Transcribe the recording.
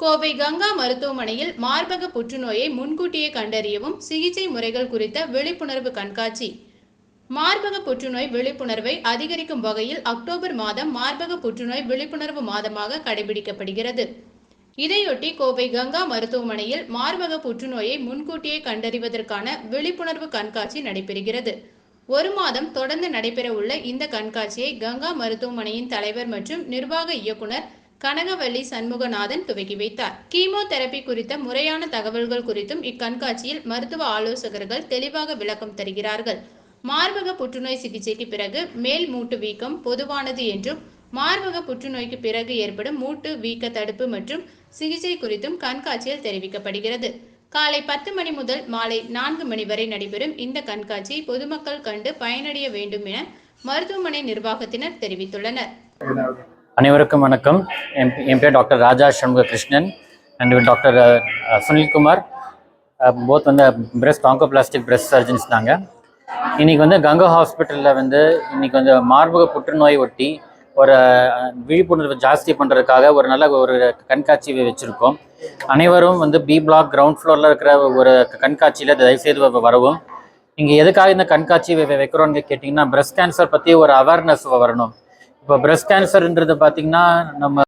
கோவை கங்கா மருத்துவமனையில் மார்பக புற்றுநோயை முன்கூட்டியே கண்டறியவும் சிகிச்சை முறைகள் குறித்த விழிப்புணர்வு கண்காட்சி. மார்பக புற்றுநோய் விழிப்புணர்வை அதிகரிக்கும் வகையில் அக்டோபர் மாதம் மார்பக புற்றுநோய் விழிப்புணர்வு மாதமாக கடைபிடிக்கப்படுகிறது. இதையொட்டி கோவை கங்கா மருத்துவமனையில் மார்பக புற்றுநோயை முன்கூட்டியே கண்டறிவதற்கான விழிப்புணர்வு கண்காட்சி நடைபெறுகிறது. ஒரு மாதம் தொடர்ந்து நடைபெறவுள்ள இந்த கண்காட்சியை கங்கா மருத்துவமனையின் தலைவர் மற்றும் நிர்வாக இயக்குனர் கனகவல்லி சண்முகநாதன் துவக்கி வைத்தார். கீமோதெரபி குறித்த முறையான தகவல்கள் குறித்தும் இக்கண்காட்சியில் மருத்துவ ஆலோசகர்கள் தெளிவாக விளக்கம் தருகிறார்கள். மார்பக புற்றுநோய் சிகிச்சைக்கு பிறகு மேல் மூட்டு வீக்கம் பொதுவானது என்றும் மார்பக புற்றுநோய்க்கு பிறகு ஏற்படும் மூட்டு வீக்க தடுப்பு மற்றும் சிகிச்சை குறித்தும் கண்காட்சியில் தெரிவிக்கப்படுகிறது. காலை பத்து மணி முதல் மாலை நான்கு மணி வரை நடைபெறும் இந்த கண்காட்சியை பொதுமக்கள் கண்டு பயனடைய வேண்டும் என மருத்துவமனை நிர்வாகத்தினர் தெரிவித்துள்ளனர். அனைவருக்கும் வணக்கம். என் என் பேர் doctor Raja Shanmuga Krishnan and doctor Sunilkumar. Both வந்து பிரெஸ்ட் ஆங்கோபிளாஸ்டிக் பிரெஸ்ட் சர்ஜன்ஸ் தாங்க. இன்றைக்கி வந்து கங்கா ஹாஸ்பிட்டலில் வந்து இன்றைக்கி வந்து மார்பக புற்றுநோய் ஒட்டி ஒரு விழிப்புணர்வு ஜாஸ்தி பண்ணுறதுக்காக ஒரு நல்ல ஒரு கண்காட்சி வச்சுருக்கோம். அனைவரும் வந்து பி பிளாக் கிரவுண்ட் ஃப்ளோரில் இருக்கிற ஒரு கண்காட்சியில் தயவுசெய்து வரவும். இங்கே எதுக்காக இந்த கண்காட்சி வைக்கிறோன்னு கேட்டிங்கன்னா பிரஸ்ட் கேன்சர் பற்றி ஒரு அவேர்னஸ் வரணும். இப்போ பிரஸ்ட் கேன்சர்ன்றது பார்த்தீங்கன்னா நம்ம